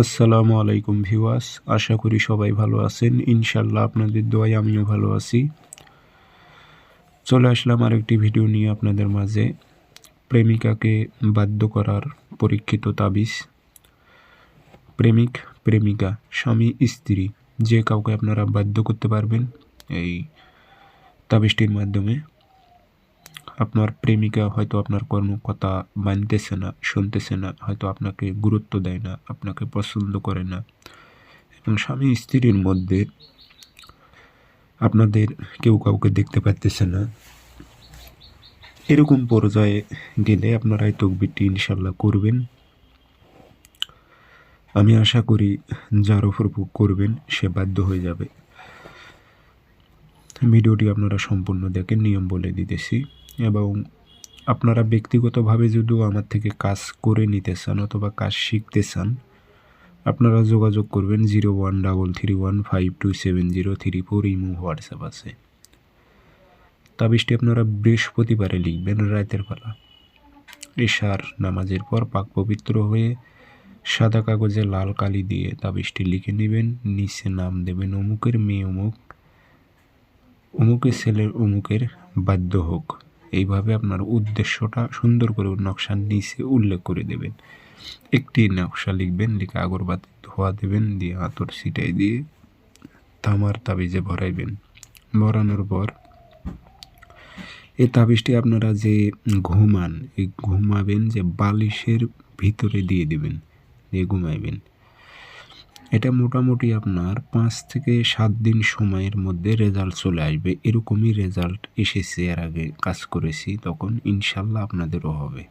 আসসালামু আলাইকুম ভিউয়ার্স, আশা করি সবাই ভালো আছেন। ইনশাল্লাহ আপনাদের দোয়ায় আমিও ভালো আছি। চলে আসলাম আরেকটি ভিডিও নিয়ে আপনাদের মাঝে। প্রেমিকাকে বাধ্য করার পরীক্ষিত তাবিজ। প্রেমিক, প্রেমিকা, স্বামী, স্ত্রী, যে কাউকে আপনারা বাধ্য করতে পারবেন এই তাবিজটির মাধ্যমে। আপনার প্রেমিকা হয়তো আপনার কোনো মানতেছে না, শুনতেছে না, হয়তো আপনাকে গুরুত্ব দেয় না, আপনাকে পছন্দ করে না। এবং স্বামী স্ত্রীর মধ্যে আপনাদের কেউ কাউকে দেখতে পারতেছে না। এরকম পর্যায়ে গেলে আপনারা এই তকবিরটি ইনশাল্লাহ করবেন। আমি আশা করি যার ওপর করবেন, সে বাধ্য হয়ে যাবে। ভিডিওটি আপনারা সম্পূর্ণ দেখেন, নিয়ম বলে দিতেছি। এবং আপনারা ব্যক্তিগতভাবে যদিও আমার থেকে কাজ করে নিতে চান অথবা কাজ শিখতে চান, আপনারা যোগাযোগ করবেন zero one double three one five two seven zero three four imo WhatsApp আছে। তাবিজটি আপনারা বৃহস্পতিবারে লিখবেন রাতের বেলা। এশার নামাজের পর পাক পবিত্র হয়ে সাদা কাগজে লাল কালি দিয়ে তাবিজটি লিখে নেবেন, নিচে নাম দেবেন অমুকের মেয়ে অমুক, অমুকের ছেলের অমুকের বাধ্য হোক এইভাবে আপনার উদ্দেশ্যটা সুন্দর করে নকশার নিচে উল্লেখ করে দেবেন। একটি নকশা লিখবেন, লিখে আগরবাতি ধোয়া দেবেন, দিয়ে আতর ছিটাই দিয়ে তামার তাবিজে ভরাইবেন। ভরানোর পর এই তাবিজটি আপনারা যে ঘুমান, এই ঘুমাবেন যে বালিশের ভিতরে দিয়ে দেবেন, দিয়ে ঘুমাইবেন। এটা মোটামুটি আপনার পাঁচ থেকে সাত দিন সময়ের মধ্যে রেজাল্ট চলে আসবে। এরকমই রেজাল্ট এসেছে, এর আগে কাজ করেছি, তখন ইনশাল্লাহ আপনাদেরও হবে।